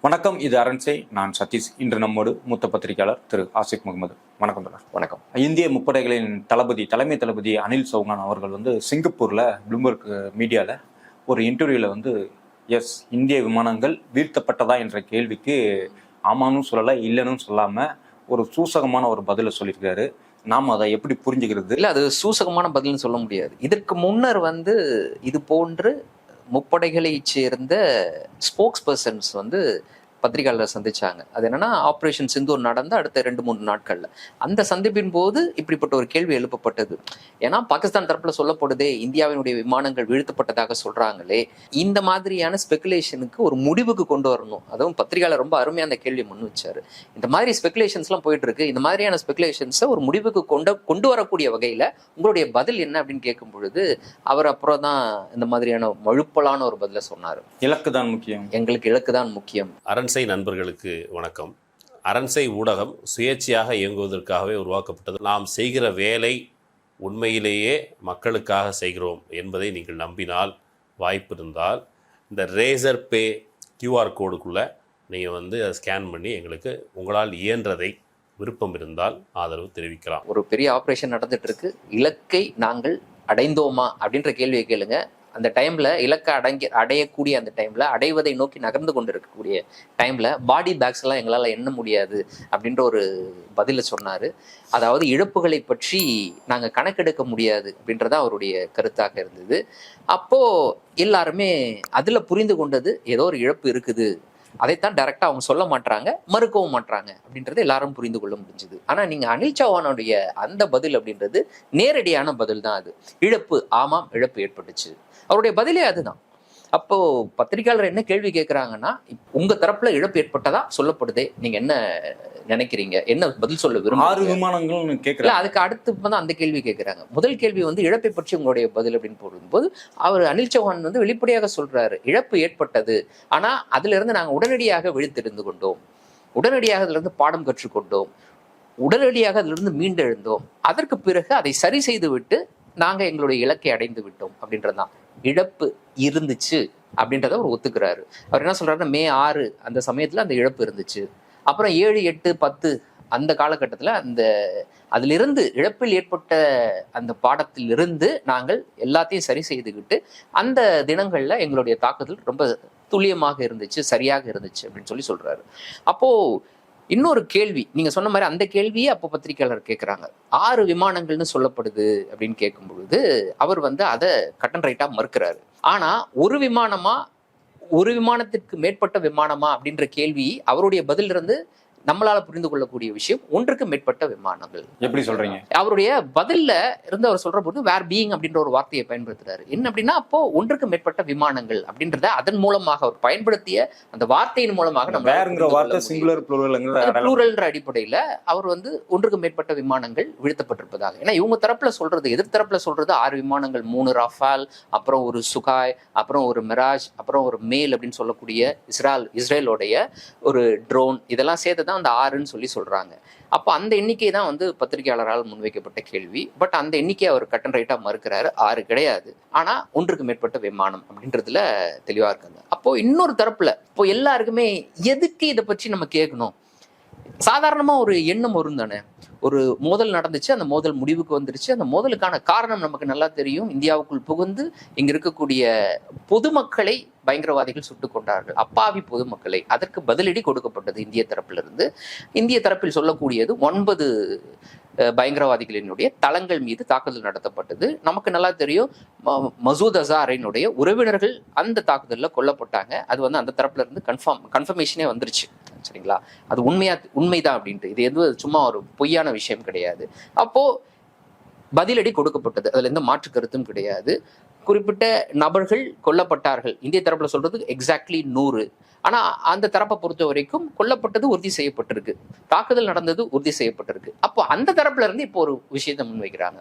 வணக்கம் இது அரண்சை நான் சதீஷ். இன்று நம்மோடு மூத்த பத்திரிகையாளர் திரு ஆசிப் முகமது. வணக்கம் தொடர் வணக்கம். இந்திய முப்படைகளின் தளபதி தலைமை தளபதி அனில் சௌகான் அவர்கள் வந்து சிங்கப்பூர்ல ப்ளூம்பர்க் மீடியால ஒரு இன்டர்வியூல வந்து எஸ் இந்திய விமானங்கள் வீழ்த்தப்பட்டதா? என்ற கேள்விக்கு ஆமான்னு சொல்லல இல்லைன்னு சொல்லாம ஒரு சூசகமான ஒரு பதிலை சொல்லியிருக்காரு. நாம் அதை எப்படி புரிஞ்சுக்கிறது? இல்ல அது சூசகமான பதில்னு சொல்ல முடியாது. இதற்கு முன்னர் வந்து இது போன்று முப்படைகளை சேர்ந்த ஸ்போக்ஸ் பர்சன்ஸ் வந்து பத்திரிகையாளர் சந்திச்சாங்க. அது என்னன்னா ஆபரேஷன் சிந்தூர் நடந்த அடுத்த ரெண்டு மூணு நாட்கள்ல. அந்த சந்திப்பின் போது இப்படிப்பட்ட ஒரு கேள்வி எழுப்பப்பட்டது. ஏன்னா பாகிஸ்தான் தரப்புல சொல்லப்படுதே இந்தியாவினுடைய விமானங்கள் வீழ்த்தப்பட்டதாக சொல்றாங்களே இந்த மாதிரியான ஸ்பெகுலேஷனுக்கு ஒரு முடிவுக்கு கொண்டு வரணும். அதுவும் பத்திரிகையாளர் ரொம்ப அருமையா அந்த கேள்வி முன் வச்சாரு. இந்த மாதிரி ஸ்பெகுலேஷன்ஸ்லாம் போயிட்டு இருக்கு. இந்த மாதிரியான ஸ்பெகுலேஷன்ஸை ஒரு முடிவுக்கு கொண்டு கொண்டு வரக்கூடிய வகையில உங்களுடைய பதில் என்ன அப்படின்னு கேட்கும் பொழுது அவர் அப்புறம் தான் இந்த மாதிரியான மழுப்பலான ஒரு பதில சொன்னாரு. இலக்கு தான் முக்கியம். எங்களுக்கு இலக்கு தான் முக்கியம் அரண்சை நண்பர்களுக்கு வணக்கம். அரண்சை ஊடகம் சுயேட்சையாக இயங்குவதற்காகவே உருவாக்கப்பட்டது. நாம் செய்கிற வேலை உண்மையிலேயே மக்களுக்காக செய்கிறோம் என்பதை நீங்கள் நம்பினால் வாய்ப்பு இருந்தால் இந்த ரேசர் பே கியூஆர் கோடுக்குள்ளே நீங்கள் வந்து அதை ஸ்கேன் பண்ணி எங்களுக்கு உங்களால் இயன்றதை விருப்பம் இருந்தால் ஆதரவு தெரிவிக்கலாம். ஒரு பெரிய ஆப்ரேஷன் நடந்துட்டு இருக்கு. இலக்கை நாங்கள் அடைந்தோமா அப்படின்ற கேள்வியை கேளுங்க. அந்த டைம்ல இலக்கை அடங்கி அடையக்கூடிய அந்த டைம்ல அடைவதை நோக்கி நகர்ந்து கொண்டு இருக்கக்கூடிய டைம்ல பாடி பேக்ஸ் எல்லாம் எங்களால் எண்ண முடியாது அப்படின்ற ஒரு பதில சொன்னாரு. அதாவது இழப்புகளை பற்றி நாங்கள் கணக்கெடுக்க முடியாது அப்படின்றத அவருடைய கருத்தாக இருந்தது. அப்போ எல்லாருமே அதுல புரிந்து கொண்டது ஏதோ ஒரு இழப்பு இருக்குது. அதைத்தான் டைரக்டா அவங்க சொல்ல மாட்டாங்க மறுக்கவும் மாட்டாங்க அப்படின்றது எல்லாரும் புரிந்து கொள்ள முடிஞ்சுது. ஆனா நீங்க அனில் சௌஹானுடைய அந்த பதில் அப்படின்றது நேரடியான பதில் தான் அது. இழப்பு ஆமாம் இழப்பு ஏற்பட்டுச்சு. அவருடைய பதிலே அதுதான். அப்போ பத்திரிகையாளர் என்ன கேள்வி கேட்கறாங்கன்னா உங்க தரப்புல இழப்பு ஏற்பட்டதா சொல்லப்படுதே? நீங்க என்ன நினைக்கிறீங்க? என்ன பதில் சொல்ல ஆறு கேட்கிறேன் அதுக்கு அடுத்து அந்த கேள்வி கேட்கறாங்க முதல் கேள்வி வந்து இழப்பை பற்றி உங்களுடைய பதில் அப்படின்னு போடும்போது அவர் அனில் சௌஹான் வந்து வெளிப்படையாக சொல்றாரு இழப்பு ஏற்பட்டது. ஆனா அதுல இருந்து நாங்க உடனடியாக விழித்தெழுந்து கொண்டோம். உடனடியாக அதுல இருந்து பாடம் கற்றுக்கொண்டோம். உடனடியாக அதிலிருந்து மீண்டெழுந்தோம். அதற்கு பிறகு அதை சரி செய்து விட்டு நாங்க எங்களுடைய இலக்கை அடைந்து விட்டோம் அப்படின்றதுதான். இழப்பு இருந்துச்சு அப்படின்றத அவர் ஒத்துக்கிறாரு. அவர் என்ன சொல்றாருன்னா மே ஆறு அந்த சமயத்துல அந்த இழப்பு இருந்துச்சு. அப்புறம் ஏழு எட்டு பத்து அந்த காலகட்டத்தில் அந்த அதிலிருந்து இழப்பில் ஏற்பட்ட அந்த பாடத்திலிருந்து நாங்கள் எல்லாத்தையும் சரி செய்துக்கிட்டு அந்த தினங்களில் எங்களுடைய தாக்குதல் ரொம்ப துல்லியமாக இருந்துச்சு சரியாக இருந்துச்சு அப்படின்னு சொல்லி சொல்றாரு. அப்போ இன்னொரு கேள்வி நீங்க சொன்ன மாதிரி அந்த கேள்வியே அப்போ பத்திரிகையாளர் கேட்குறாங்க ஆறு விமானங்கள்னு சொல்லப்படுது அப்படின்னு கேட்கும் பொழுது அவர் வந்து அதை கட்டன் ரைட்டா மறுக்கிறாரு. ஆனா ஒரு விமானமா ஒரு விமானத்திற்கு மேற்பட்ட விமானமா அப்படின்ற கேள்வி அவருடைய பதில் இருந்து நம்மளால புரிந்து கொள்ளக்கூடிய விஷயம் ஒன்றுக்கு மேற்பட்ட விமானங்கள். எப்படி சொல்றீங்க? அவருடைய பதில்ல இருந்து அவர் சொல்ற போது வேர் பீயிங் அப்படின்ற ஒரு வார்த்தையை பயன்படுத்துறாரு. என்ன அப்படின்னா அப்போ ஒன்றுக்கு மேற்பட்ட விமானங்கள் அப்படின்றத அதன் மூலமாக அவர் பயன்படுத்திய அந்த வார்த்தையின் மூலமாக நம்ம வேறுங்கிற வார்த்தை சிங்குலர் ப்ளூரல்ங்கிற ப்ளூரல்ன்ற அடிப்படையில அவர் வந்து ஒன்றுக்கு மேற்பட்ட விமானங்கள் வீழ்த்தப்பட்டிருப்பதாக. ஏன்னா இவங்க தரப்புல சொல்றது எதிர் தரப்புல சொல்றது ஆறு விமானங்கள் மூணு ரஃபால் அப்புறம் ஒரு சுகாய் அப்புறம் ஒரு மிராஜ் அப்புறம் ஒரு மேல் அப்படின்னு சொல்லக்கூடிய இஸ்ரால் இஸ்ரேலோடைய ஒரு ட்ரோன் இதெல்லாம் சேர்த்து தான் அந்த ஆறுன்னு சொல்லி சொல்றாங்க. அப்போ அந்த எண்ணிக்கை தான் வந்து பத்திரிகையாளரால் முன்வைக்கப்பட்ட கேள்வி. பட் அந்த எண்ணிக்கையை அவர் கட்டன் ரைட்டாக மறுக்கிறாரு. ஆறு கிடையாது. ஆனால் ஒன்றுக்கு மேற்பட்ட விமானம் அப்படின்றதுல தெளிவாக இருக்காங்க. அப்போ இன்னொரு தரப்பில் இப்போ எல்லாருக்குமே எதுக்கு இதை பற்றி நம்ம கேட்கணும்? சாதாரணமாக ஒரு எண்ணம் வரும் தானே ஒரு மோதல் நடந்துச்சு அந்த மோதல் முடிவுக்கு வந்துருச்சு. அந்த மோதலுக்கான காரணம் நமக்கு நல்லா தெரியும். இந்தியாவுக்குள் புகுந்து இங்க இருக்கக்கூடிய பொதுமக்களை பயங்கரவாதிகள் சுட்டுக் கொண்டார்கள். அப்பாவி பொதுமக்களை. அதற்கு பதிலடி கொடுக்கப்பட்டது இந்திய தரப்பிலிருந்து. இந்திய தரப்பில் சொல்லக்கூடியது ஒன்பது பயங்கரவாதிகளினுடைய தளங்கள் மீது தாக்குதல் நடத்தப்பட்டது. நமக்கு நல்லா தெரியும் ம- மசூத் அசாரினுடைய உறவினர்கள் அந்த தாக்குதலில் கொல்லப்பட்டாங்க. அது வந்து அந்த தரப்புல இருந்து கன்ஃபார்ம் கன்ஃபர்மேஷனே வந்துருச்சு. சரிங்களா? அது உண்மையா உண்மைதான் அப்படின்ட்டு. இது எதுவும் சும்மா ஒரு பொய்யான விஷயம் கிடையாது. அப்போ பதிலடி கொடுக்கப்பட்டது. அதுல எந்த மாற்று கருத்தும் கிடையாது. குறிப்பிட்ட நபர்கள் கொல்லப்பட்டார்கள். இந்திய தரப்புல சொல்றது எக்ஸாக்ட்லி நூறு. ஆனா அந்த தரப்பை பொறுத்த வரைக்கும் கொல்லப்பட்டது உறுதி செய்யப்பட்டிருக்கு. தாக்குதல் நடந்தது உறுதி செய்யப்பட்டிருக்கு. அப்போ அந்த தரப்புல இருந்து இப்போ ஒரு விஷயத்தை முன்வைக்கிறாங்க.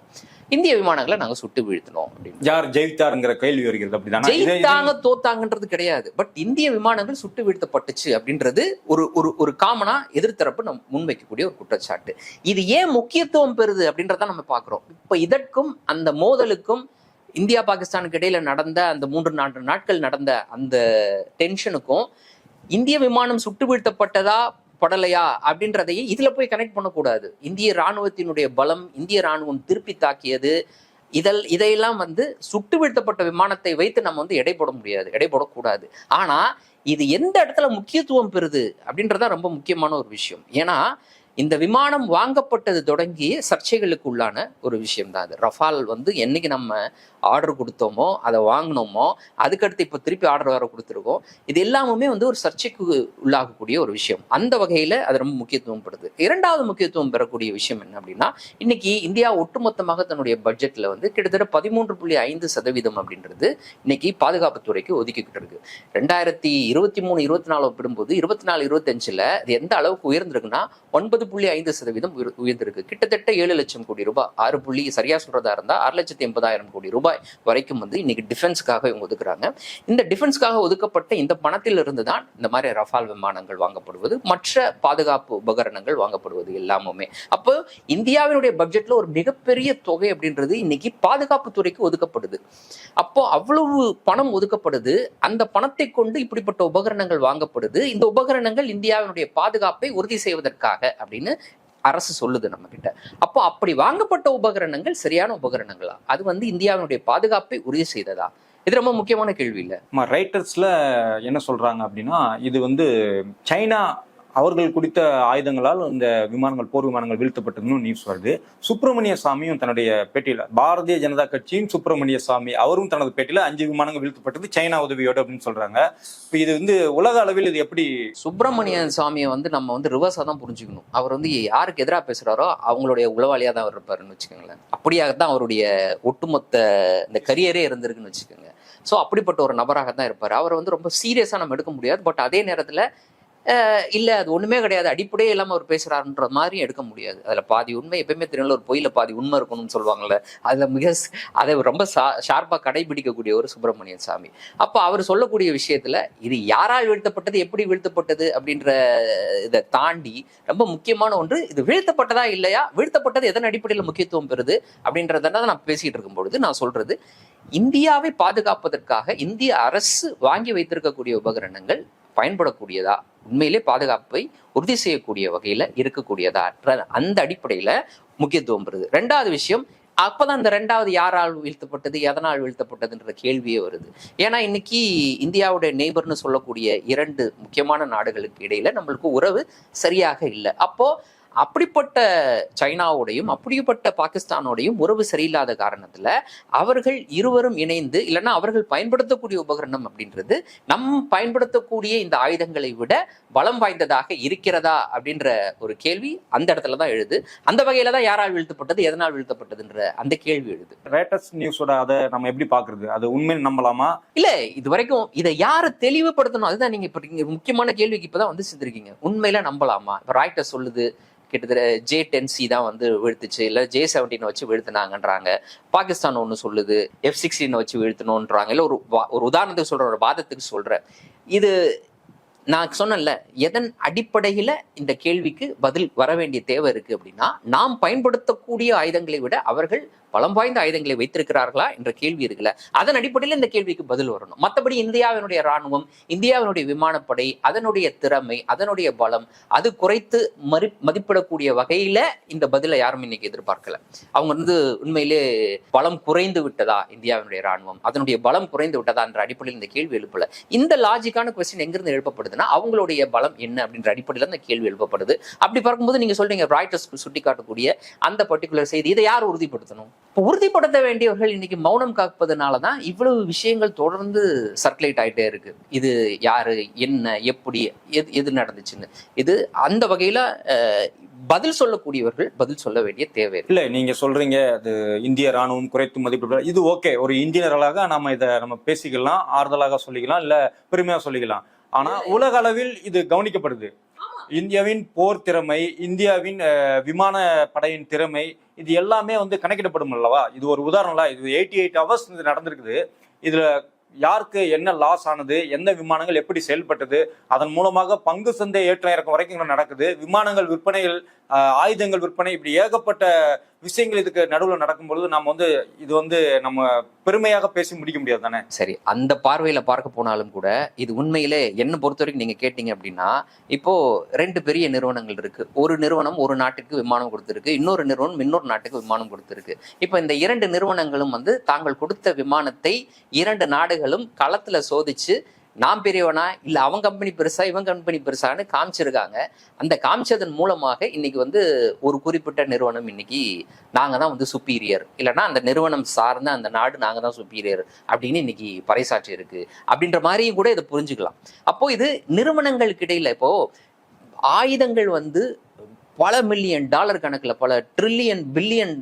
இந்திய விமானங்களை நாங்க சுட்டு வீழ்த்தினோம் அப்படின்னு. யார் ஜெயித்தாருங்கிற கேள்வி வருகிறது ஜெயித்தாங்க தோத்தாங்கன்றது கிடையாது. பட் இந்திய விமானங்கள் சுட்டு வீழ்த்தப்பட்டுச்சு அப்படின்றது ஒரு ஒரு ஒரு காமனா எதிர்த்தரப்பு நம்ம முன்வைக்கக்கூடிய ஒரு குற்றச்சாட்டு. இது ஏன் முக்கியத்துவம் பெறுது அப்படின்றத நம்ம பார்க்கிறோம். இப்ப இதற்கும் அந்த மோதலுக்கும் இந்தியா பாகிஸ்தானுக்கு இடையில நடந்த அந்த மூன்று நான்கு நாட்கள் நடந்த அந்த டென்ஷனுக்கும் இந்திய விமானம் சுட்டு வீழ்த்தப்பட்டதா படலையா அப்படின்றதையே இதுல போய் கனெக்ட் பண்ணக்கூடாது. இந்திய ராணுவத்தினுடைய பலம் இந்திய ராணுவம் திருப்பி தாக்கியது இதல் இதையெல்லாம் வந்து சுட்டு வீழ்த்தப்பட்ட விமானத்தை வைத்து நம்ம வந்து எடை போட முடியாது எடை போடக்கூடாது. ஆனா இது எந்த இடத்துல முக்கியத்துவம் பெறுது அப்படின்றதான் ரொம்ப முக்கியமான ஒரு விஷயம். ஏன்னா இந்த விமானம் வாங்கப்பட்டது தொடங்கி சர்ச்சைகளுக்கு உள்ளான ஒரு விஷயம் தான் அது. ரஃபால் வந்து என்னைக்கு நம்ம ஆர்டர் கொடுத்தோமோ அதை வாங்கினோமோ அதுக்கடுத்து இப்போ திருப்பி ஆர்டர் வேற கொடுத்துருக்கோம். இது எல்லாமே வந்து ஒரு சர்ச்சைக்கு உள்ளாகக்கூடிய ஒரு விஷயம். அந்த வகையில் அது ரொம்ப முக்கியத்துவம் படுது இரண்டாவது முக்கியத்துவம் பெறக்கூடிய விஷயம் என்ன அப்படின்னா இன்னைக்கு இந்தியா ஒட்டுமொத்தமாக தன்னுடைய பட்ஜெட்டில் வந்து கிட்டத்தட்ட பதிமூன்று புள்ளி ஐந்து சதவீதம் அப்படின்றது இன்னைக்கு பாதுகாப்புத்துறைக்கு ஒதுக்கிக்கிட்டு இருக்கு. ரெண்டாயிரத்தி இருபத்தி மூணு இருபத்தி நாலு ஒப்பிடும்போது இருபத்தி நாலு இருபத்தஞ்சில் இது எந்த அளவுக்கு உயர்ந்திருக்குன்னா ஒன்பது புள்ளி ஐந்து சதவீதம் உயர்ந்திருக்கு. கிட்டத்தட்ட ஏழு லட்சம் கோடி ரூபாய் ஆறு புள்ளி சரியா சொல்றதா இருந்தா ஆறு லட்சத்தி எண்பதாயிரம் கோடி ரூபாய் வரைக்கும் வந்து இன்னைக்கு டிஃபென்ஸ்க்காக இவங்க ஒதுக்குறாங்க. இந்த டிஃபென்ஸ்க்காக ஒதுக்கப்பட்ட இந்த பணத்தில் இருந்து தான் இந்த மாதிரி ரஃபால் விமானங்கள் வாங்கப்படுவது மற்ற பாதுகாப்பு உபகரணங்கள் வாங்கப்படுவது எல்லாமுமே. அப்போ இந்தியாவினுடைய பட்ஜெட்ல ஒரு மிகப்பெரிய தொகை அப்படின்றது இன்னைக்கு பாதுகாப்பு துறைக்கு ஒதுக்கப்படுது. அப்போ அவ்வளவு பணம் ஒதுக்கப்படுது அந்த பணத்தை கொண்டு இப்படிப்பட்ட உபகரணங்கள் வாங்கப்படுது. இந்த உபகரணங்கள் இந்தியாவினுடைய பாதுகாப்பை உறுதி செய்வதற்காக அப்படின்னு அரசு சொல்லுது நம்ம கிட்ட அப்போ அப்படி வாங்கப்பட்ட உபகரணங்கள் சரியான உபகரணங்களா? அது வந்து இந்தியாவினுடைய பாதுகாப்பை உறுதி செய்ததா? இது ரொம்ப முக்கியமான கேள்வி இல்ல. ரைட்டர்ஸ்ல என்ன சொல்றாங்க அப்படின்னா இது வந்து சைனா அவர்கள் குடித்த ஆயுதங்களால் இந்த விமானங்கள் போர் விமானங்கள் வீழ்த்தப்பட்டதுன்னு நியூஸ் வருது. சுப்பிரமணிய சாமியும் தன்னுடைய பேட்டியில பாரதிய ஜனதா கட்சியின் சுப்பிரமணிய சாமி அவரும் தனது பேட்டியில அஞ்சு விமானங்கள் வீழ்த்தப்பட்டது சைனா உதவியோடு அப்படின்னு சொல்றாங்க. இப்போ இது வந்து உலக அளவில் இது எப்படி சுப்பிரமணியன் சாமியை வந்து நம்ம வந்து ரிவர்ஸா தான் புரிஞ்சுக்கணும். அவர் வந்து யாருக்கு எதிராக பேசுறாரோ அவங்களுடைய உளவாளியா தான் அவர் இருப்பாருன்னு வச்சுக்கோங்களேன். அப்படியாகத்தான் அவருடைய ஒட்டுமொத்த இந்த கரியரே இருந்திருக்குன்னு வச்சுக்கோங்க. ஸோ அப்படிப்பட்ட ஒரு நபராக தான் இருப்பார். அவர் வந்து ரொம்ப சீரியஸாக நம்ம எடுக்க முடியாது. பட் அதே நேரத்தில் இல்லை அது ஒண்ணுமே கிடையாது. அடிப்படையே இல்லாமல் அவர் பேசுறாருன்ற மாதிரியும் எடுக்க முடியாது. அதில் பாதி உண்மை எப்பயுமே தெரியல ஒரு பொயில பாதி உண்மை இருக்கணும்னு சொல்லுவாங்கல்ல. அதில் மிக அதை ரொம்ப ஷார்ப்பாக கடைபிடிக்கக்கூடிய ஒரு சுப்பிரமணியன் சாமி. அப்போ அவர் சொல்லக்கூடிய விஷயத்துல இது யாரால் வீழ்த்தப்பட்டது எப்படி வீழ்த்தப்பட்டது அப்படின்ற இதை தாண்டி ரொம்ப முக்கியமான ஒன்று இது வீழ்த்தப்பட்டதா இல்லையா? வீழ்த்தப்பட்டது எதன் அடிப்படையில் முக்கியத்துவம் பெறுது அப்படின்றத நான் பேசிட்டு இருக்கும் பொழுது நான் சொல்றது இந்தியாவை பாதுகாப்பதற்காக இந்திய அரசு வாங்கி வைத்திருக்கக்கூடிய உபகரணங்கள் பயன்படக்கூடியதா? உண்மையிலே பாதுகாப்பை உறுதி செய்யக்கூடிய வகையில இருக்கக்கூடியதா அந்த அடிப்படையில முக்கியத்துவம் பெறுது. ரெண்டாவது விஷயம் அப்பதான் இந்த ரெண்டாவது யாரால் வீழ்த்தப்பட்டது எதனால் வீழ்த்தப்பட்டதுன்ற கேள்வியே வருது. ஏன்னா இன்னைக்கு இந்தியாவுடைய நெய்பர்னு சொல்லக்கூடிய இரண்டு முக்கியமான நாடுகளுக்கு இடையில நம்மளுக்கு உறவு சரியாக இல்லை. அப்போ அப்படிப்பட்ட சைனாவோடையும் அப்படிப்பட்ட பாகிஸ்தானோடையும் உறவு சரியில்லாத காரணத்துல அவர்கள் இருவரும் இணைந்து இல்லைன்னா அவர்கள் பயன்படுத்தக்கூடிய உபகரணம் அப்படின்றது நம் பயன்படுத்தக்கூடிய இந்த ஆயுதங்களை விட பலம் வாய்ந்ததாக இருக்கிறதா அப்படின்ற ஒரு கேள்வி அந்த இடத்துல தான் எழுது. அந்த வகையில தான் யாரால் வீழ்த்தப்பட்டது எதனால் வீழ்த்தப்பட்டதுன்ற அந்த கேள்வி எழுது. ரைட்டர்ஸ் நியூஸோட அதை நம்ம எப்படி பாக்குறது அது உண்மைன்னு நம்பலாமா? இல்ல இது வரைக்கும் இதை யாரை தெளிவுபடுத்தணும்? அதுதான் நீங்க இப்ப முக்கியமான கேள்விக்கு இப்பதான் வந்து செஞ்சிருக்கீங்க உண்மையில நம்பலாமா? இப்ப ராய்டர் சொல்லுது கிட்டத்தட்ட ஜே டென் சி தான் வந்து வீழ்த்துச்சு. இல்லை ஜே செவன்டீன் வச்சு வீழ்த்தினாங்கன்றாங்க. பாகிஸ்தான் ஒன்று சொல்லுது. எஃப் சிக்ஸ்டீன் வச்சு வீழ்த்தணுன்றாங்க இல்லை ஒரு ஒரு உதாரணத்துக்கு சொல்ற ஒரு வாதத்துக்கு சொல்றேன். இது நான் சொன்னேன்ல எதன் அடிப்படையில் இந்த கேள்விக்கு பதில் வர வேண்டிய தேவை இருக்கு அப்படின்னா நாம் பயன்படுத்தக்கூடிய ஆயுதங்களை விட அவர்கள் பலம் வாய்ந்த ஆயுதங்களை வைத்திருக்கிறார்களா என்ற கேள்வி இருக்குல்ல. அதன் அடிப்படையில் இந்த கேள்விக்கு பதில் வரணும். மற்றபடி இந்தியாவினுடைய ராணுவம் இந்தியாவினுடைய விமானப்படை அதனுடைய திறமை அதனுடைய பலம் அது குறைத்து மறு மதிப்பிடக்கூடிய வகையில இந்த பதிலை யாரும் இன்னைக்கு எதிர்பார்க்கல. அவங்க வந்து உண்மையிலே பலம் குறைந்து விட்டதா இந்தியாவினுடைய ராணுவம் அதனுடைய பலம் குறைந்து விட்டதா என்ற அடிப்படையில் இந்த கேள்வி எழுப்பல. இந்த லாஜிக்கான கொஸ்டின் எங்கிருந்து எழுப்பப்படுதுன்னா அவங்களுடைய பலம் என்ன அப்படின்ற அடிப்படையில் அந்த கேள்வி எழுப்பப்படுது. அப்படி பார்க்கும்போது நீங்க சொல்றீங்க ராய்டர்ஸ் சுட்டிக்காட்டக்கூடிய அந்த பர்டிகுலர் செய்தி இதை யார் உறுதிப்படுத்தணும்? இப்போ உறுதிப்படுத்த வேண்டியவர்கள் இன்னைக்கு மௌனம் காப்பதுனால தான் இவ்வளவு விஷயங்கள் தொடர்ந்து சர்க்குலேட் ஆயிட்டே இருக்கு. இது யாரு என்ன எப்படி எது எது நடந்துச்சுன்னு. இது அந்த வகையில பதில் சொல்லக்கூடியவர்கள் பதில் சொல்ல வேண்டிய தேவை இல்ல நீங்க சொல்றீங்க அது இந்திய ராணுவம் குறைத்து மதிப்பிட இது ஓகே. ஒரு இந்தியர்களாக நம்ம இதை நம்ம பேசிக்கலாம் ஆறுதலாக சொல்லிக்கலாம் இல்ல பெருமையா சொல்லிக்கலாம். ஆனா உலக அளவில் இது கவனிக்கப்படுது. இந்தியாவின் போர் திறமை இந்தியாவின் விமான படையின் திறமை இது எல்லாமே வந்து கணக்கிடப்படும் அல்லவா? இது ஒரு உதாரணம் இது எயிட்டி எயிட் ஹவர்ஸ் இது நடந்திருக்குது. இதுல யாருக்கு என்ன லாஸ் ஆனது எந்த விமானங்கள் எப்படி செயல்பட்டது அதன் மூலமாக பங்கு சந்தை ஏற்ற இறக்கம் வரைக்கும் நடக்குது. விமானங்கள் விற்பனைகள் ஆயுதங்கள் விற்பனை இப்படி ஏகப்பட்ட விஷயங்கள் இதுக்கு நடுவில் நடக்கும் பொழுது நம்ம வந்து இது வந்து நம்ம பெருமையாக பேசி முடிக்க முடியாது தானே? சரி அந்த பார்வையில பார்க்க போனாலும் கூட இது உண்மையிலே என்ன பொறுத்த வரைக்கும் நீங்க கேட்டீங்க அப்படின்னா இப்போ ரெண்டு பெரிய நிறுவனங்கள் இருக்கு. ஒரு நிறுவனம் ஒரு நாட்டுக்கு விமானம் கொடுத்துருக்கு இன்னொரு நிறுவனம் இன்னொரு நாட்டுக்கு விமானம் கொடுத்துருக்கு. இப்போ இந்த இரண்டு நிறுவனங்களும் வந்து தாங்கள் கொடுத்த விமானத்தை இரண்டு நாடுகளும் களத்துல சோதிச்சு நான் பெரியவனா இல்லை அவன் கம்பெனி பெருசா இவன் கம்பெனி பெருசான்னு காமிச்சிருக்காங்க. அந்த காமிச்சதன் மூலமாக இன்னைக்கு வந்து ஒரு குறிப்பிட்ட நிறுவனம் இன்னைக்கு நாங்கள் தான் வந்து சுப்பீரியர் இல்லைன்னா அந்த நிறுவனம் சார்ந்த அந்த நாடு நாங்கள் தான் சுப்பீரியர் அப்படின்னு இன்னைக்கு பறைசாற்றி இருக்கு. அப்படின்ற மாதிரியும் கூட இதை புரிஞ்சுக்கலாம். அப்போ இது நிறுவனங்களுக்கு இடையில இப்போ ஆயுதங்கள் வந்து பல மில்லியன் டாலர் கணக்கில் பல ட்ரில்லியன் பில்லியன்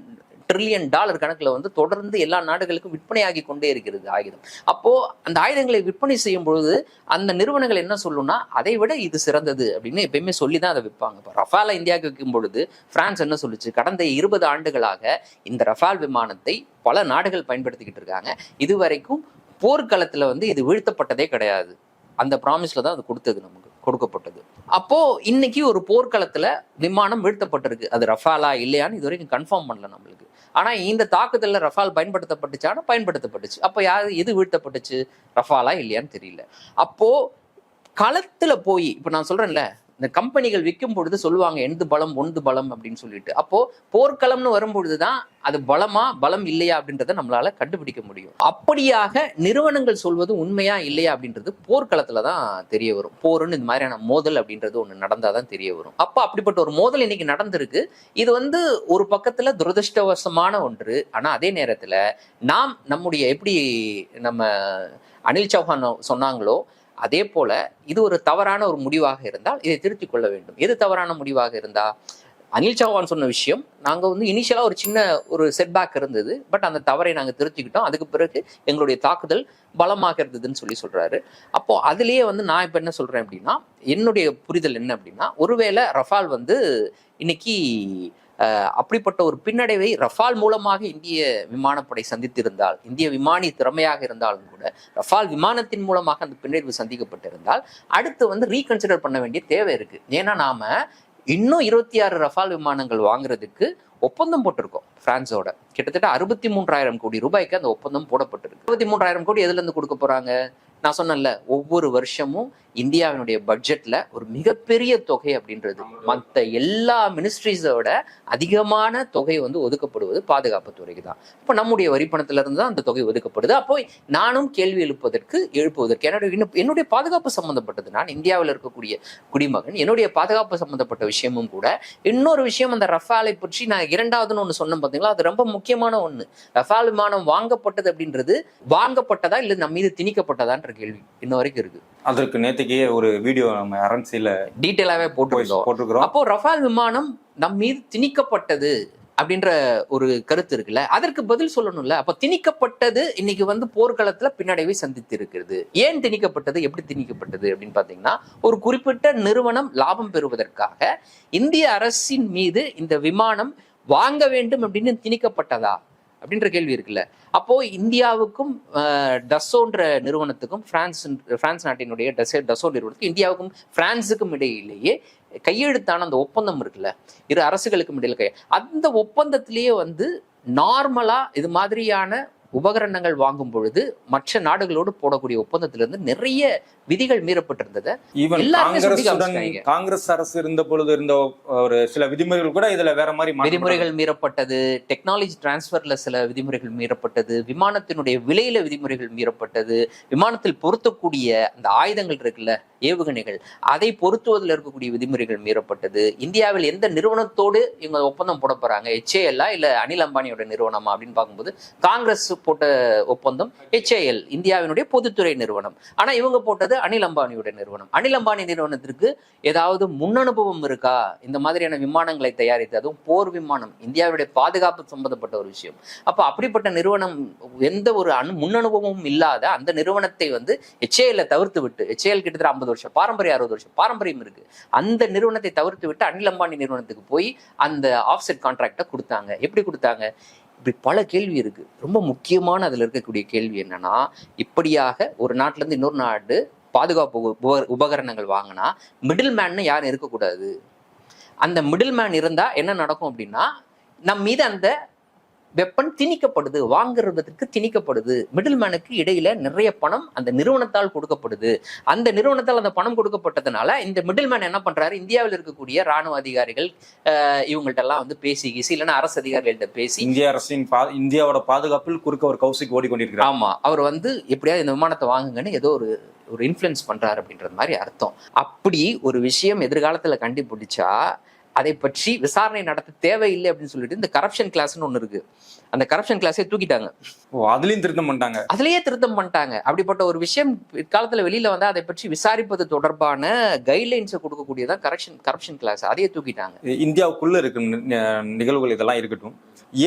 ட்ரில்லியன் டாலர் கணக்கில் வந்து தொடர்ந்து எல்லா நாடுகளுக்கும் விற்பனையாகி கொண்டே இருக்கிறது ஆயுதம். அப்போ அந்த ஆயுதங்களை விற்பனை செய்யும் பொழுது அந்த நிறுவனங்கள் என்ன சொல்லும்னா அதை விட இது சிறந்தது அப்படின்னு எப்பயுமே சொல்லி தான் அதை விற்பாங்க. இப்போ ரஃபாலை இந்தியாவுக்கு விற்கும் பொழுது பிரான்ஸ் என்ன சொல்லுச்சு? கடந்த இருபது ஆண்டுகளாக இந்த ரஃபால் விமானத்தை பல நாடுகள் பயன்படுத்திக்கிட்டு இருக்காங்க. இதுவரைக்கும் போர்க்களத்துல வந்து இது வீழ்த்தப்பட்டதே கிடையாது. அந்த ப்ராமிஸ்ல தான் அது கொடுத்தது நமக்கு. கொடுக்கப்பட்டது. அப்போ இன்னைக்கு ஒரு போர்க்களத்துல விமானம் வீழ்த்தப்பட்டிருக்கு. அது ரஃபாலா இல்லையான்னு இது வரைக்கும் கன்ஃபார்ம் பண்ணல நம்மளுக்கு. ஆனா இந்த தாக்குதல்ல ரஃபால் பயன்படுத்தப்பட்டுச்சானா பயன்படுத்தப்பட்டுச்சு. அப்போ யாரு எது வீழ்த்தப்பட்டுச்சு? ரஃபாலா இல்லையான்னு தெரியல. அப்போ களத்துல போய் இப்போ நான் சொல்றேன்ல இந்த கம்பெனிகள் விற்கும் பொழுது சொல்லுவாங்க எந்த பலம் ஒன்று பலம்? அப்படின்னு சொல்லிட்டு. அப்போ போர்க்களம்னு வரும்பொழுது தான் அது பலமா பலம் இல்லையா அப்படின்றத நம்மளால கண்டுபிடிக்க முடியும். அப்படியாக நிறுவனங்கள் சொல்வது உண்மையா இல்லையா அப்படின்றது போர்க்களத்துல தான் தெரிய வரும். போர்னு இந்த மாதிரியான மோதல் அப்படின்றது ஒன்று நடந்தாதான் தெரிய வரும். அப்போ அப்படிப்பட்ட ஒரு மோதல் இன்னைக்கு நடந்திருக்கு. இது வந்து ஒரு பக்கத்துல துரதிருஷ்டவசமான ஒன்று. ஆனா அதே நேரத்துல நாம் நம்முடைய எப்படி நம்ம அனில் சௌஹான் சொன்னாங்களோ அதே போல இது ஒரு தவறான ஒரு முடிவாக இருந்தால் இதை திருத்திக் கொள்ள வேண்டும். எது தவறான முடிவாக இருந்தா? அனில் சௌஹான் சொன்ன விஷயம் நாங்கள் வந்து இனிஷியலாக ஒரு சின்ன ஒரு செட்பேக் இருந்தது பட் அந்த தவறை நாங்கள் திருத்திக்கிட்டோம். அதுக்கு பிறகு எங்களுடைய தாக்குதல் பலமாக இருந்ததுன்னு சொல்லி சொல்கிறாரு அப்போ அதுலேயே வந்து நான் இப்போ என்ன சொல்கிறேன் அப்படின்னா என்னுடைய புரிதல் என்ன அப்படின்னா ஒருவேளை ரஃபால் வந்து இன்னைக்கு அப்படிப்பட்ட ஒரு பின்னடைவை ரஃபால் மூலமாக இந்திய விமானப்படை சந்தித்திருந்தால் இந்திய விமானி திறமையாக இருந்தாலும் கூட ரஃபால் விமானத்தின் மூலமாக அந்த பின்னடைவு சந்திக்கப்பட்டிருந்தால் அடுத்து வந்து ரீகன்சிடர் பண்ண வேண்டிய தேவை இருக்கு. ஏன்னா நாம இன்னும் இருபத்தி ஆறு ரஃபால் விமானங்கள் வாங்குறதுக்கு ஒப்பந்தம் போட்டிருக்கோம் பிரான்ஸோட. கிட்டத்தட்ட அறுபத்தி மூன்றாயிரம் கோடி ரூபாய்க்கு அந்த ஒப்பந்தம் போடப்பட்டிருக்கு. அறுபத்தி மூன்றாயிரம் கோடி எதுல இருந்து கொடுக்க போறாங்க? நான் சொன்னேன்ல ஒவ்வொரு வருஷமும் இந்தியாவினுடைய பட்ஜெட்ல ஒரு மிகப்பெரிய தொகை அப்படின்றது. மற்ற எல்லா மினிஸ்ட்ரிஸோட அதிகமான தொகை வந்து ஒதுக்கப்படுவது பாதுகாப்பு துறைக்கு தான் இப்போ நம்முடைய வரிப்பணத்துல இருந்து தான் அந்த தொகை ஒதுக்கப்படுது. அப்போ நானும் கேள்வி எழுப்பதற்கு எழுப்புவதற்கு என்னுடைய இன்னும் என்னுடைய பாதுகாப்பு சம்பந்தப்பட்டது. நான் இந்தியாவில் இருக்கக்கூடிய குடிமகன். என்னுடைய பாதுகாப்பு சம்பந்தப்பட்ட விஷயமும் கூட இன்னொரு விஷயம் அந்த ரஃபாலை பற்றி நான் இரண்டாவதுன்னு ஒன்று சொன்னேன் பார்த்தீங்களா அது ரொம்ப முக்கியமான ஒன்று ரஃபால் விமானம் வாங்கப்பட்டது அப்படின்றது வாங்கப்பட்டதா இல்லை நம்ம மீது திணிக்கப்பட்டதான்ற கேள்வி இன்ன வரைக்கும் இருக்கு. அதற்கு நேற்றுக்கே ஒரு வீடியோ நம்ம அரண்சியில டீட்டெயிலாவே போட்டுருந்தோம். போட்டிருக்கிறோம். அப்போ ரஃபால் விமானம் நம் மீது திணிக்கப்பட்டது அப்படின்ற ஒரு கருத்து இருக்குல்ல? அதற்கு பதில் சொல்லணும்ல? அப்ப திணிக்கப்பட்டது இன்னைக்கு வந்து போர்க்களத்துல பின்னடைவை சந்தித்து இருக்கிறது ஏன் திணிக்கப்பட்டது? எப்படி திணிக்கப்பட்டது அப்படின்னு பாத்தீங்கன்னா ஒரு குறிப்பிட்ட நிறுவனம் லாபம் பெறுவதற்காக இந்திய அரசின் மீது இந்த விமானம் வாங்க வேண்டும் அப்படின்னு திணிக்கப்பட்டதா? அப்படின்ற கேள்வி இருக்குல்ல. அப்போ இந்தியாவுக்கும் டசோன்ற நிறுவனத்துக்கும் பிரான்ஸ் பிரான்ஸ் நாட்டினுடைய டசே டசோ நிறுவனத்துக்கும் இந்தியாவுக்கும் பிரான்ஸுக்கும் இடையிலேயே கையெழுத்தான அந்த ஒப்பந்தம் இருக்குல்ல. இரு அரசுகளுக்கும் இடையில கை அந்த ஒப்பந்தத்திலேயே வந்து நார்மலா இது மாதிரியான உபகரணங்கள் வாங்கும் பொழுது மற்ற நாடுகளோடு போடக்கூடிய ஒப்பந்தத்திலிருந்து நிறைய விதிகள் மீறப்பட்டிருந்ததை. காங்கிரஸ் அரசு இருந்த பொழுது இருந்த ஒரு சில விதிமுறைகள் கூட இதுல வேற மாதிரி. விதிமுறைகள் மீறப்பட்டது டெக்னாலஜி டிரான்ஸ்ஃபர்ல சில விதிமுறைகள் மீறப்பட்டது விமானத்தினுடைய விலையில விதிமுறைகள் மீறப்பட்டது விமானத்தில் பொருத்தக்கூடிய அந்த ஆயுதங்கள் இருக்குல்ல ஏவுகணைகள் அதை பொருத்துவதில் இருக்கக்கூடிய விதிமுறைகள் மீறப்பட்டது. இந்தியாவில் எந்த நிறுவனத்தோடு இவங்க ஒப்பந்தம் போட போறாங்க? ஹெச்ஏஎல்லா இல்ல அனில் அம்பானியோட நிறுவனமா? அப்படின்னு பார்க்கும்போது காங்கிரஸ் போட்ட ஒப்பந்தம் ஹெச்ஏஎல் இந்தியாவினுடைய பொதுத்துறை நிறுவனம். ஆனா இவங்க போட்டது அனில் அம்பானியோட நிறுவனம். அனில் அம்பானி நிறுவனத்திற்கு ஏதாவது முன் அனுபவம் இருக்கா? இந்த மாதிரியான விமானங்களை தயாரித்து அதுவும் போர் விமானம் இந்தியாவுடைய பாதுகாப்பு சம்பந்தப்பட்ட ஒரு விஷயம். அப்போ அப்படிப்பட்ட நிறுவனம் எந்த ஒரு அனு முன் அனுபவமும் இல்லாத அந்த நிறுவனத்தை வந்து எச்ஏஎல்ல தவிர்த்து விட்டு எச்ஏஎல் கிட்டத்தட்ட ஐம்பது வருஷம் பாரம்பரியம் அறுபது வருஷம் பாரம்பரியம் இருக்கு. அந்த நிறுவனத்தை தவிர்த்து விட்டு அனில் அம்பானி நிறுவனத்துக்கு போய் அந்த ஆஃப்செட் கான்ட்ராக்டை கொடுத்தாங்க. எப்படி கொடுத்தாங்க? இப்படி பல கேள்வி இருக்கு. ரொம்ப முக்கியமான அதில் இருக்கக்கூடிய கேள்வி என்னன்னா இப்படியாக ஒரு நாட்டிலேருந்து இன்னொரு நாடு பாதுகாப்பு உபகரணங்கள் வாங்கினா மிடில் மேன்னு யாரும் இருக்கக்கூடாது. அந்த மிடில் மேன் இருந்தா என்ன நடக்கும் அப்படின்னா நம் மீது அந்த வெப்பன் திணிக்கப்படுது வாங்குறதுக்கு திணிக்கப்படுது. மிடில் மேனுக்கு இடையில நிறைய பணம் அந்த நிறுவனத்தால் கொடுக்கப்படுது. அந்த நிறுவனத்தால் அந்த பணம் கொடுக்கப்பட்டதுனால இந்த மிடில் மேன் என்ன பண்றாரு? இந்தியாவில் இருக்கக்கூடிய ராணுவ அதிகாரிகள் இவங்கள்ட்ட எல்லாம் வந்து பேசி கீசி இல்லைன்னா அரசு அதிகாரிகள்ட்ட பேசி இந்திய அரசின் பா இந்தியாவோட பாதுகாப்பில் குறுக்க ஒரு கௌசிக் ஓடிக்கொண்டிருக்கிறார். ஆமா. அவர் வந்து எப்படியாவது இந்த விமானத்தை வாங்குங்கன்னு ஏதோ ஒரு ஒரு இன்ஃப்ளூயன்ஸ் பண்றாரு அப்படின்றது மாதிரி அர்த்தம். அப்படி ஒரு விஷயம் எதிர்காலத்துல கண்டுபிடிச்சா அதை பற்றி விசாரணை நடத்த தேவையில்லை அப்படின்னு சொல்லிட்டு இந்த கரப்ஷன் கிளாஸ்னு ஒண்ணு இருக்கு. அந்த கரப்ஷன் கிளாஸே தூக்கிட்டாங்க. ஓ அதுலயும் திருத்தம் பண்ணிட்டாங்க. அதுலயே திருத்தம் பண்ணிட்டாங்க. அப்படிப்பட்ட ஒரு விஷயம் பிற்காலத்துல வெளியில வந்தா அதை பற்றி விசாரிப்பது தொடர்பான கைட்லைன்ஸை கொடுக்கக்கூடியதான் கரப்ஷன் கரப்ஷன் கிளாஸ் அதையே தூக்கிட்டாங்க. இந்தியாவுக்குள்ள இருக்கும் நிகழ்வுகள் இதெல்லாம் இருக்கட்டும்.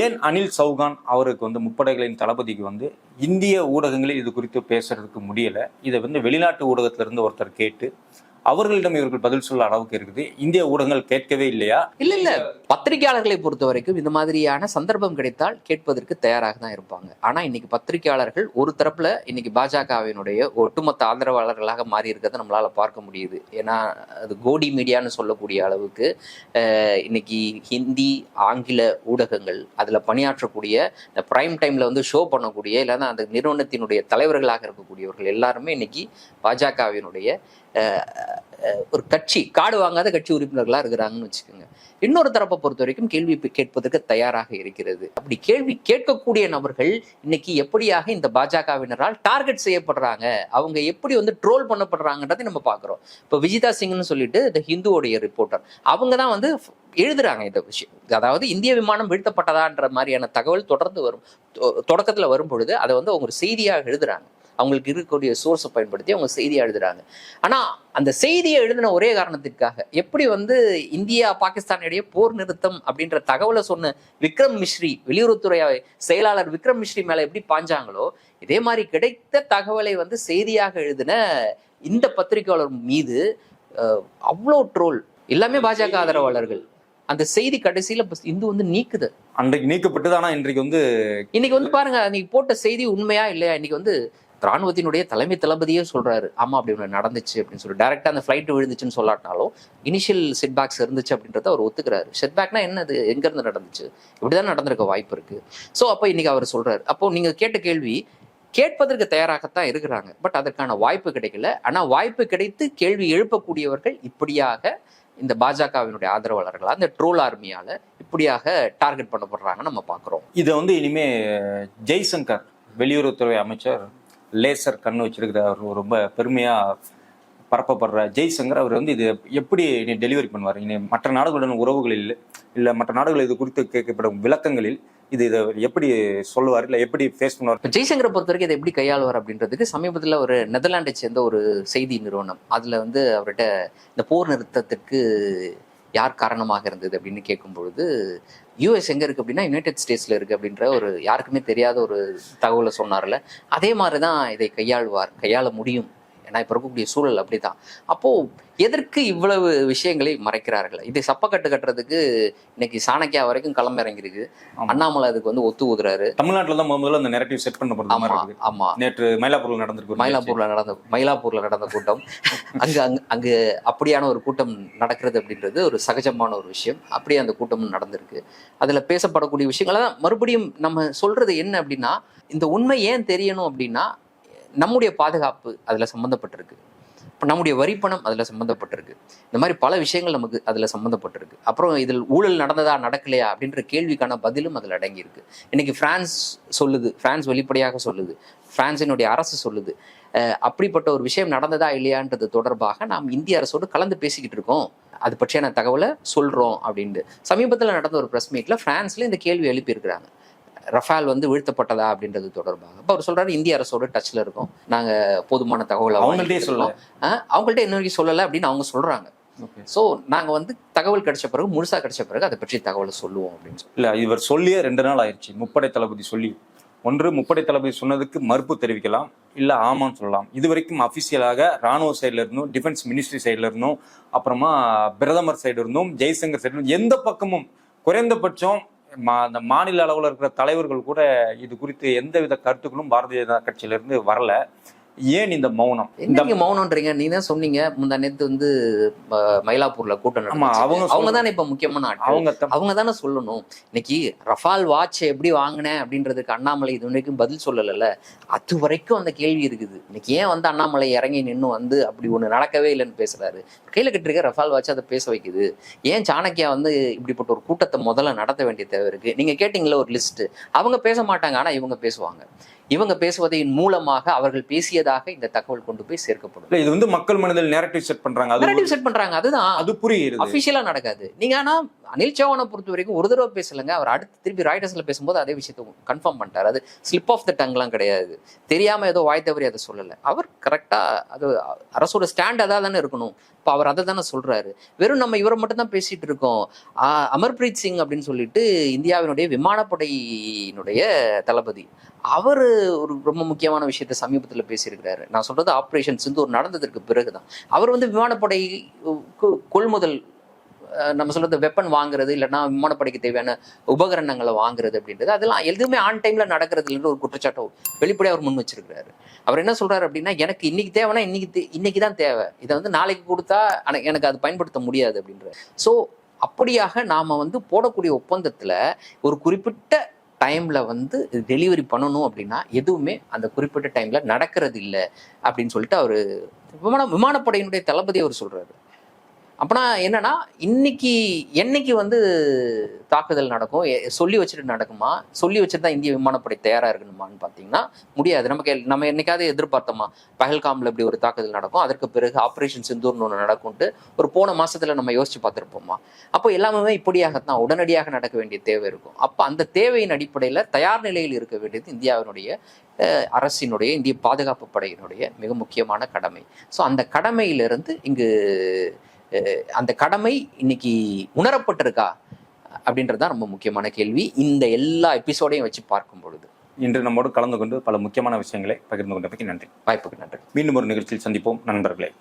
ஏன் அனில் சௌகான் அவருக்கு வந்து முப்படைகளின் தளபதிக்கு வந்து இந்திய ஊடகங்களில் இது குறித்து பேசுறதுக்கு முடியல? இதை வந்து வெளிநாட்டு ஊடகத்துல இருந்து ஒருத்தர் கேட்டு அவர்களிடம் இவர்கள் பதில் சொல்ல அளவுக்கு இருக்குது. இந்திய ஊடகங்கள் கேட்கவே இல்லையா? இல்ல இல்ல. பத்திரிகையாளர்களை பொறுத்த வரைக்கும் இந்த மாதிரியான சந்தர்ப்பம் கிடைத்தால் கேட்பதற்கு தயாராக தான் இருப்பாங்க. ஆனா இன்னைக்கு பத்திரிகையாளர்கள் ஒரு தரப்புல இன்னைக்கு பாஜகவினுடைய ஒட்டுமொத்த ஆதரவாளர்களாக மாறி இருக்கிறத நம்மளால பார்க்க முடியுது. ஏன்னா அது கோடி மீடியான்னு சொல்லக்கூடிய அளவுக்கு இன்னைக்கு ஹிந்தி ஆங்கில ஊடகங்கள் அதுல பணியாற்றக்கூடிய இந்த பிரைம் டைம்ல வந்து ஷோ பண்ணக்கூடிய இல்லைன்னா அந்த நிறுவனத்தினுடைய தலைவர்களாக இருக்கக்கூடியவர்கள் எல்லாருமே இன்னைக்கு பாஜகவினுடைய ஒரு கட்சி காடு வாங்காத கட்சி உறுப்பினர்களாக இருக்கிறாங்கன்னு வச்சுக்கோங்க. இன்னொரு தரப்பை பொறுத்த வரைக்கும் கேள்வி கேட்பதற்கு தயாராக இருக்கிறது. அப்படி கேள்வி கேட்கக்கூடிய நபர்கள் இன்னைக்கு எப்படியாக இந்த பாஜகவினரால் டார்கெட் செய்யப்படுறாங்க? அவங்க எப்படி வந்து ட்ரோல் பண்ணப்படுறாங்கன்றதை நம்ம பார்க்குறோம். இப்போ விஜிதா சிங்னு சொல்லிட்டு இந்த ஹிந்துவோடைய ரிப்போர்ட்டர். அவங்க தான் வந்து எழுதுறாங்க இந்த விஷயம். அதாவது இந்திய விமானம் வீழ்த்தப்பட்டதான்ற மாதிரியான தகவல் தொடர்ந்து வரும் தொ- வரும் பொழுது அதை வந்து அவங்க ஒரு செய்தியாக எழுதுறாங்க. அவங்களுக்கு இருக்கக்கூடிய சோர்ஸை பயன்படுத்தி அவங்க செய்தியா எழுதுறாங்க. ஆனா அந்த செய்தியை எழுதின ஒரே காரணத்திற்காக எப்படி வந்து இந்தியா பாகிஸ்தான் இடையே போர் நிறுத்தம் அப்படின்ற தகவலை சொன்ன விக்ரம் மிஸ்ரி வெளியுறவுத்துறை செயலாளர் விக்ரம் மிஸ்ரி மேல எப்படி பாஞ்சாங்களோ இதே மாதிரி கிடைத்த தகவலை வந்து செய்தியாக எழுதின இந்த பத்திரிகையாளர் மீது அவ்வளோ ட்ரோல் எல்லாமே பாஜக ஆதரவாளர்கள். அந்த செய்தி கடைசியில இந்து வந்து நீக்குது. அன்றைக்கு நீக்கப்பட்டது ஆனா இன்றைக்கு வந்து இன்னைக்கு வந்து பாருங்க அன்னைக்கு போட்ட செய்தி உண்மையா இல்லையா? இன்னைக்கு வந்து ராணுவத்தினுடைய தலைமை தளபதியே சொல்கிறாரு ஆமாம் அப்படி ஒன்று நடந்துச்சு அப்படின்னு சொல்லி. டேரெக்டாக அந்த ஃப்ளைட்டு விழுந்துச்சுன்னு சொல்லாட்டினாலும் இனிஷியல் செட்பேக்ஸ் இருந்துச்சு அப்படின்றத அவர் ஒத்துக்கிறாரு. செட்பேக்னா என்னது? எங்கேருந்து நடந்துச்சு? இப்படிதான் நடந்திருக்க வாய்ப்பு இருக்குது ஸோ அப்போ இன்றைக்கி அவர் சொல்கிறார் அப்போது நீங்கள் கேட்ட கேள்வி கேட்பதற்கு தயாராகத்தான் இருக்கிறாங்க. பட் அதற்கான வாய்ப்பு கிடைக்கல. ஆனால் வாய்ப்பு கிடைத்து கேள்வி எழுப்பக்கூடியவர்கள் இப்படியாக இந்த பாஜகவினுடைய ஆதரவாளர்களா இந்த ட்ரோல் ஆர்மியால இப்படியாக டார்கெட் பண்ணப்படுறாங்க நம்ம பார்க்குறோம். இதை வந்து இனிமே ஜெய்சங்கர் வெளியுறவுத்துறை அமைச்சர் லேசர் கண்ணு வச்சிருக்கிறார் ரொம்ப பெருமையா பரப்பப்படுற ஜெய்சங்கர் அவர் வந்து இது எப்படி நீ டெலிவரி பண்ணுவார்? இனி மற்ற நாடுகளுடன் உறவுகளில் இல்லை மற்ற நாடுகள் இது குறித்து கேட்கப்படும் விளக்கங்களில் இது இதை எப்படி சொல்லுவார்? இல்லை எப்படி ஃபேஸ் பண்ணுவார்? இப்போ ஜெய்சங்கரை பொறுத்த வரைக்கும் இதை எப்படி கையாளுவார் அப்படின்றதுக்கு சமீபத்தில் ஒரு நெதர்லாண்டை சேர்ந்த ஒரு செய்தி நிறுவனம். அதில் வந்து அவர்கிட்ட இந்த போர் நிறுத்தத்திற்கு யார் காரணமாக இருந்தது அப்படின்னு கேட்கும் பொழுது யூஎஸ் எங்க இருக்கு அப்படின்னா யுனைடெட் ஸ்டேட்ஸ்ல இருக்கு அப்படின்ற ஒரு யாருக்குமே தெரியாத ஒரு தகவலை சொன்னார்ல. அதே மாதிரி தான் இதை கையாளுவார் கையாள முடியும். ஏன்னா இப்போ இருக்கக்கூடிய சூழல் அப்படிதான். அப்போ எதற்கு இவ்வளவு விஷயங்களை மறைக்கிறார்கள்? இதை சப்பக்கட்டு கட்டுறதுக்கு இன்னைக்கு சாணக்கியா வரைக்கும் களம் இறங்கியிருக்கு. ஆமா. அண்ணாமலை அதுக்கு வந்து ஒத்து ஊதுறாரு. தமிழ்நாட்டில் தான் முதல்ல அந்த நெரட்டிவ் செட் பண்ணப்படுற ஆமா மாதிரி இருக்குது. ஆமா. நேற்று மயிலாப்பூர்ல நடந்திருக்கு. மயிலாப்பூர்ல நடந்த மயிலாப்பூர்ல நடந்த கூட்டம். அங்க அங்க அங்கு அப்படியான ஒரு கூட்டம் நடக்கிறது அப்படின்றது ஒரு சகஜமான ஒரு விஷயம். அப்படியே அந்த கூட்டமும் நடந்திருக்கு. அதுல பேசப்படக்கூடிய விஷயங்கள். தான் மறுபடியும் நம்ம சொல்றது என்ன அப்படின்னா இந்த உண்மை ஏன் தெரியணும் அப்படின்னா நம்முடைய பாதுகாப்பு அதில் சம்மந்தப்பட்டிருக்கு இப்போ நம்முடைய வரிப்பணம் அதில் சம்மந்தப்பட்டிருக்கு இந்த மாதிரி பல விஷயங்கள் நமக்கு அதில் சம்மந்தப்பட்டிருக்கு அப்புறம் இதில் ஊழல் நடந்ததா நடக்கலையா அப்படின்ற கேள்விக்கான பதிலும் அதில் அடங்கியிருக்கு. இன்னைக்கு ஃப்ரான்ஸ் சொல்லுது ஃப்ரான்ஸ் வெளிப்படையாக சொல்லுது ஃப்ரான்ஸினுடைய அரசு சொல்லுது அப்படிப்பட்ட ஒரு விஷயம் நடந்ததா இல்லையான்றது தொடர்பாக நாம் இந்திய அரசோடு கலந்து பேசிக்கிட்டு இருக்கோம். அது பற்றியான தகவலை சொல்கிறோம் அப்படின்ட்டு. சமீபத்தில் நடந்த ஒரு ப்ரெஸ் மீட்டில் ஃப்ரான்ஸில் இந்த கேள்வி எழுப்பியிருக்கிறாங்க. ரஃபால் வந்து வீழ்த்தப்பட்டதா அப்படின்றது தொடர்பாக. அப்போ அவர் சொல்றாரு இந்திய அரசோட டச்ல இருக்கோம். நாங்க போதுமான தகவலை அவங்கள்ட்டயே வாங்கிட்டு சொல்லல. இருக்கோம். அஹ் அவங்கள்ட்ட இன்ன வரைக்கும் சொல்லலை அப்படின்னு அவங்க சொல்றாங்க. Okay. ஸோ நாங்க வந்து தகவல் கிடைச்ச பிறகு முழுசா கிடைச்ச பிறகு அதை பற்றி தகவலை சொல்லுவோம் அப்படின்னு சொல்லி இல்ல இவர் சொல்லியே ரெண்டு நாள் ஆயிடுச்சு. முப்படை தளபதி சொல்லி. ஒன்று முப்படை தளபதி சொன்னதுக்கு மறுப்பு தெரிவிக்கலாம். இல்ல ஆமான்னு சொல்லலாம். இது வரைக்கும் அபிஷியலாக ராணுவ சைடுல இருந்தும் டிஃபென்ஸ் மினிஸ்ட்ரி சைடுல இருந்தும் அப்புறமா பிரதமர் சைடு இருந்தும் ஜெய்சங்கர் சைடு இருந்தும் எந்த பக்கமும் குறைந்தபட்சம் மா- அந்த மாநில அளவில் இருக்கிற தலைவர்கள் கூட இது குறித்து எந்தவித கருத்துக்களும் பாரதிய ஜனதா கட்சியில இருந்து வரல. ஏன் இந்த மௌனம்? இந்த மௌனம்ன்றீங்க? நீ தான் சொன்னீங்க. முந்தா நேத்து வந்து மயிலாப்பூர்ல கூட்டம் ஆமா. அவங்க அவங்க தானே இப்ப முக்கியமான அவங்க அவங்க தானே சொல்லணும். இன்னைக்கு ரஃபால் வாட்ச் எப்படி வாங்கினேன் அப்படின்றதுக்கு அண்ணாமலை இது வரைக்கும் பதில் சொல்லலைல்ல. அது வரைக்கும் அந்த கேள்வி இருக்குது. இன்னைக்கு ஏன் வந்து அண்ணாமலை இறங்கி நின்று வந்து அப்படி ஒண்ணு நடக்கவே இல்லைன்னு பேசுறாரு? கையில கட்டிருக்க ரஃபால் வாட்ச் அதை பேச வைக்குது. ஏன் சாணக்கியா வந்து இப்படிப்பட்ட ஒரு கூட்டத்தை முதல்ல நடத்த வேண்டிய தேவை இருக்கு? நீங்க கேட்டீங்களா ஒரு லிஸ்ட். அவங்க பேச மாட்டாங்க ஆனா இவங்க பேசுவாங்க. இவங்க பேசுவதன் மூலமாக அவர்கள் பேசியதாக இந்த தகவல் கொண்டு போய் சேர்க்கப்படும். இது வந்து மக்கள் மனதில் நேரட்டிவ் செட் பண்றாங்க. நரேட்டிவ் செட் பண்றாங்க அதுதான். அது புரியுது அபிஷியலா நடக்காது. நீங்க ஆனா அனில் சௌஹானை பொறுத்த வரைக்கும் ஒரு தடவை பேசலைங்க. அவர் அடுத்து திருப்பி ராய்டர்ஸில் பேசும்போது அதே விஷயத்தை கன்ஃபார்ம் பண்ணிட்டார். அது ஸ்லிப் ஆஃப் த டங்லாம் கிடையாது. தெரியாமல் ஏதோ வாய் தவறி அதை சொல்லலை. அவர் கரெக்டாக அது அரசோட ஸ்டாண்ட் அதான் தானே இருக்கணும். இப்போ அவர் அதை தானே சொல்கிறாரு வெறும் நம்ம இவரை மட்டும் தான் பேசிகிட்டு இருக்கோம். அமர்பிரீத் சிங் அப்படின்னு சொல்லிட்டு இந்தியாவினுடைய விமானப்படையினுடைய தளபதி. அவர் ஒரு ரொம்ப முக்கியமான விஷயத்த சமீபத்தில் பேசியிருக்கிறாரு. நான் சொல்கிறது ஆப்ரேஷன் சிந்தூர் நடந்ததற்கு பிறகுதான். அவர் வந்து விமானப்படை கொள்முதல் நம்ம சொல்றது வெப்பன் வாங்குறது இல்லைன்னா விமானப்படைக்கு தேவையான உபகரணங்களை வாங்குறது அப்படின்றது அதெல்லாம் எதுவுமே ஆன் டைம்ல நடக்கிறது இல்லைன்ற ஒரு குற்றச்சாட்டம் வெளிப்படையாக அவர் முன் வச்சிருக்கிறாரு. அவர் என்ன சொல்றாரு அப்படின்னா எனக்கு இன்னைக்கு தேவைன்னா இன்னைக்கு இன்னைக்கு தான் தேவை. இதை வந்து நாளைக்கு கொடுத்தா எனக்கு அது பயன்படுத்த முடியாது அப்படின்ற ஸோ அப்படியாக நாம வந்து போடக்கூடிய ஒப்பந்தத்துல ஒரு குறிப்பிட்ட டைம்ல வந்து டெலிவரி பண்ணணும் அப்படின்னா எதுவுமே அந்த குறிப்பிட்ட டைம்ல நடக்கிறது இல்லை அப்படின்னு சொல்லிட்டு அவரு விமான விமானப்படையினுடைய தளபதி அவர் சொல்றாரு. அப்பனா என்னன்னா இன்னைக்கு என்னைக்கு வந்து தாக்குதல் நடக்கும் சொல்லி வச்சுட்டு நடக்குமா? சொல்லி வச்சுட்டு தான் இந்திய விமானப்படை தயாராக இருக்கணுமான்னு பார்த்தீங்கன்னா முடியாது. நமக்கு எல்- நம்ம என்னைக்காவது எதிர்பார்த்தோமா பகல்காமில் இப்படி ஒரு தாக்குதல் நடக்கும் அதற்கு பிறகு ஆப்ரேஷன் சிந்தூர்னு ஒன்று நடக்கும்ட்டு ஒரு போன மாசத்துல நம்ம யோசிச்சு பார்த்துருப்போமா? அப்போ எல்லாமே இப்படியாகத்தான் உடனடியாக நடக்க வேண்டிய தேவை இருக்கும். அப்போ அந்த தேவையின் அடிப்படையில் தயார் நிலையில் இருக்க வேண்டியது இந்தியாவினுடைய அரசினுடைய இந்திய பாதுகாப்பு படையினுடைய மிக முக்கியமான கடமை. ஸோ அந்த கடமையிலிருந்து இங்கு அந்த கடமை இன்னைக்கு உணரப்பட்டிருக்கா? அப்படின்றது தான் ரொம்ப முக்கியமான கேள்வி. இந்த எல்லா எபிசோடையும் வச்சு பார்க்கும் பொழுது. இன்று நம்மோடு கலந்து கொண்டு பல முக்கியமான விஷயங்களை பகிர்ந்து கொண்டமைக்கு நன்றி. வாய்ப்புக்கு நன்றி. மீண்டும் ஒரு நிகழ்ச்சியில் சந்திப்போம். நண்பர்களே.